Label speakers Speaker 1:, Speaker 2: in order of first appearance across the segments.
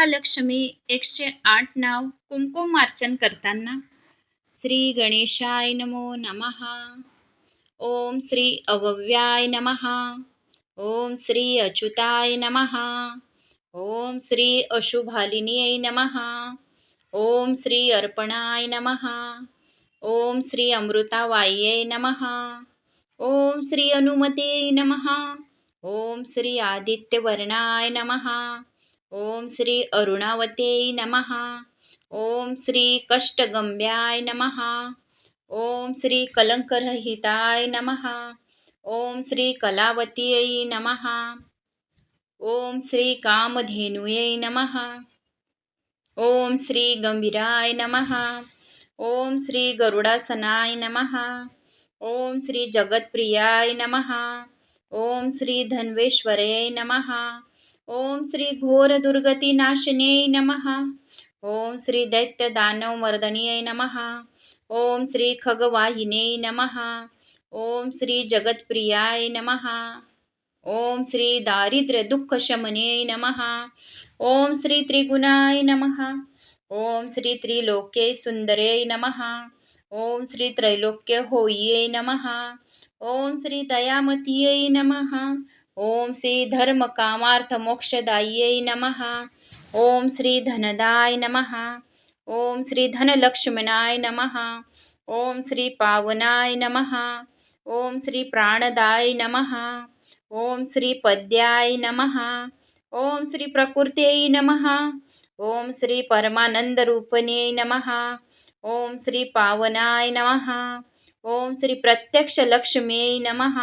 Speaker 1: महालक्ष्मी एकशे आठ नाव कुंकुमार्चन करताना. श्री गणेशाय नमो नमः. ओम श्री अवव्याय नमः. ओम श्री अच्युताय नमः. ओम श्री अशुभालिनीय नमः. ओम श्री अर्पणाय नमः. ओम श्री अमृतावाय्यै नमः. ओम श्री अनुमते नमः. ओम श्री आदित्यवर्णाय नमः. ओम श्री अरुणावते नमः। ओम श्री कष्टगंब्याय नमः। ओम श्री कलंकरहिताय नमः। ओम श्री कलावतीयै नमः। ओम श्री कामधेनुयै नमः। ओम श्री गंभीराय नमः। ओम श्री गरुडासनाय नमः। ओम श्री जगत्प्रियाय नमः। ओम श्री धन्वेश्वरे नमः। ओम श्री घोरदुर्गतिनाशिन्यै नमः। ओम श्री दैत्यदानवमर्दन्यै नमः। ओम श्री खगवाहिन्यै नमः। ओम श्री जगत्प्रियाय नमः। ओम श्री दारिद्र्यदुःखशमन्यै नमः। ओम श्री त्रिगुणाय नमः। ओम श्री त्रिलोक्ये सुन्दरे नमः। ओम श्री त्रैलोक्य होये नमः। ओम श्री दयामतीयै नमः। ओम श्री धर्मकामार्थमोक्षदाय्यै नमः ओम श्री धनदाय नमः ओम श्री धनलक्ष्मणाय नमः ओम श्री पावनाय नमः ओम श्री प्राणदाय नमः ओम श्री पद्याय नमः ओम श्री प्रकृत्यै नमः ओम श्री परमानंदरूपणे नमः ओम श्री पावनाय नमः ओम श्री प्रत्यक्ष लक्ष्म्यै नमः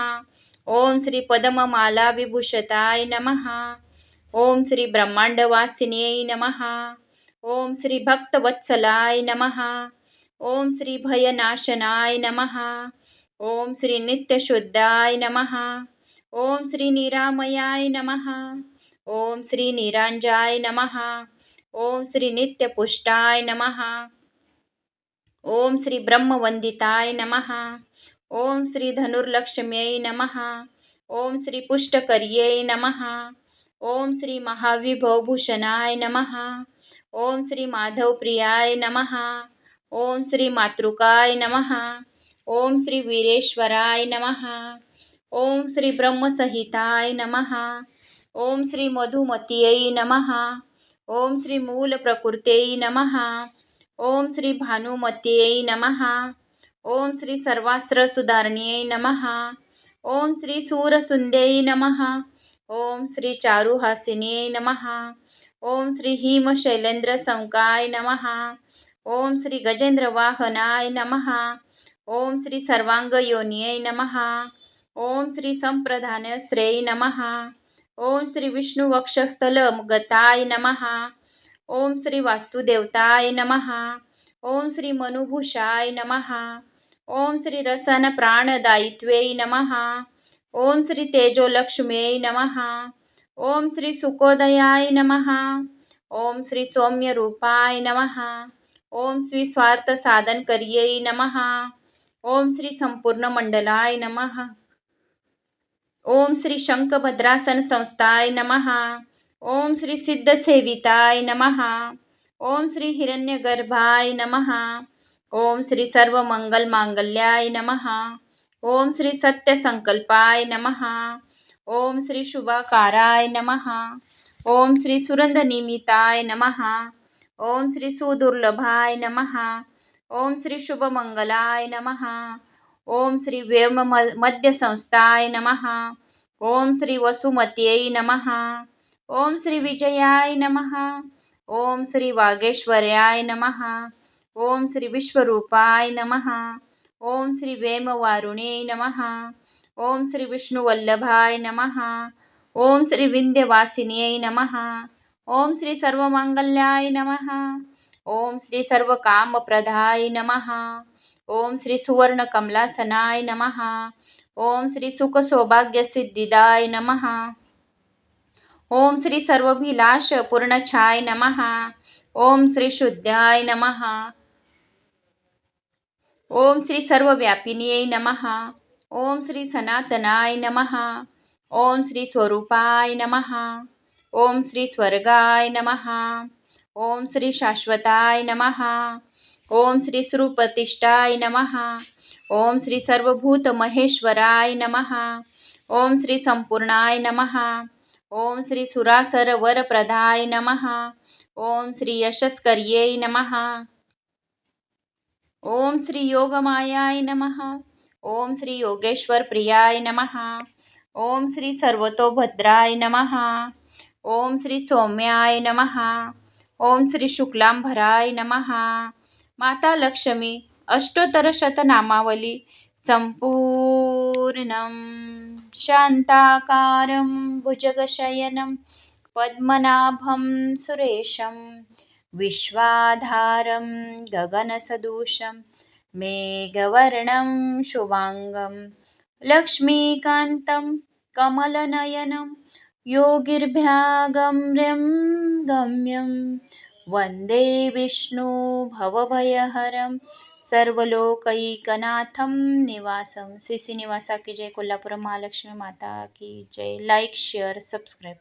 Speaker 1: ओम श्री पद्ममाला विभूषताय नमः। ओम श्री ब्रह्मांडवासिन्यै नमः। ओम श्री भक्तवत्सलाय नमः। ओम श्री भयनाशनाय नमः। ओम श्री नित्यशुद्धाय नमः। ओम श्री निरामयाय नमः। ओम श्री निरांजाय नमः। ओम श्री नित्यपुष्टाय नमः। ओम श्री ब्रह्मवंदिताय नमः ओम श्री धनुर्लक्ष्म्यै नमः ओम श्री पुष्टकर्यै नमः ओम श्री महाविभवभूषणाय नमः ओम श्री माधवप्रियाय नमः ओम श्री मातृकाय नमः ओम श्री वीरेश्वराय नमः ओम श्री ब्रह्मसहिताय नमः ओम श्री मधुमत्यै नमः ओम श्री मूलप्रकृत्यै नमः ओम श्री भानुमत्यै नमः ओम श्री सर्वास्त्रसुधारण्यै नमः ओम श्री सूरसुंद्यै नमः ओम श्री चारुहासिन्यै नमः ओम श्री हिमशैलेन्द्रसंकाय नमः ओम श्री गजेंद्रवाहनाय नमः ओम श्री सर्वांगयोन्यै नमः ओम श्री संप्रधानश्रै नमः ओम श्री विष्णुवक्षस्थलगताय नमः ओम श्री वास्तुदेवताय नमः ओम श्री मनुभूषाय नमः ओम श्री रसन प्राणदायित्वे नमः। ओम श्री तेजोलक्ष्म्यै नमः। ओम श्री सुखोदयाय नमः। ओम श्री सौम्य रूपाय नमः। ओम श्री स्वार्थ साधन साधनकर्यै नमः। ओम श्री संपूर्ण मंडलाय नमः। ओम श्री शंखभद्रासन संस्थाय नमः। ओम श्री सिद्धसेविताय नमः। ओम श्री हिरण्यगर्भाय नमः। ओम श्री सर्वमंगलमांगल्याय नमः ओम श्री सत्यसंकल्पाय नमः ओम श्री शुभाकाराय नमः ओम श्री सुरंधनिमिताय नमः ओम श्री सुदुर्लभाय नमः ओम श्री शुभमंगलाय नमः ओम श्री व्योम मध्यसंस्थाय नमः ओम श्री वसुमत्यै नमः ओम श्री विजयाय नमः ओम श्री वागेश्वर्याय नमः ओम श्री विश्वरूपाय नमः ओम श्री वेमवारुणे नमः ओम श्री विष्णुवल्लभाय नमः ओम श्री विंध्यवासिन्यै नमः ओम श्री सर्वमंगल्याय नमः ओम श्री सर्वकामप्रदाय नमः ओम श्री सुवर्णकमलासनाय नमः ओम श्री सुखसौभाग्यसिद्धिदाय नमः ओम श्री सर्वभिलाष पूर्णछाय नमः ओम श्री शुद्धाय नमः ओम श्री सर्वव्यापिन्यै नमः ओम श्री सनातनाय नमः ओम श्री स्वरूपाय नमः ओम श्री स्वर्गाय नमः ओम श्री शाश्वताय नमः ओम श्री श्रुप्रतिष्ठाय नमः ओम श्री सर्वभूत महेश्वराय नमः ओम श्री संपूर्णाय नमः ओम श्री सुरासर वरप्रदाय नमः ओम श्री यशस्कर्यै नमः ओम श्री योगमायाय नमः। ओम श्री योगेश्वर प्रियाय नमः। ओम श्री सर्वतोभद्राय नमः। ओम श्री सौम्याय नमः। ओम श्री शुक्लांभराय नमः। माता लक्ष्मी, अष्टोत्तरशतनामावली सम्पूर्णं शान्ताकारं, भुजगशयनं, पद्मनाभं, सुरेशं विश्वाधारं गगनसदृशं मेघवर्णं शुभाङ्गं लक्ष्मीकान्तं कमलनयनं योगिर्भ्यागम्यं गम्यं वंदे विष्णु भवभयहरं सर्वलोकैकनाथम निवासम श्री निवासा की जय। कोल्हापुरम महालक्ष्मी माता की जय। Like share subscribe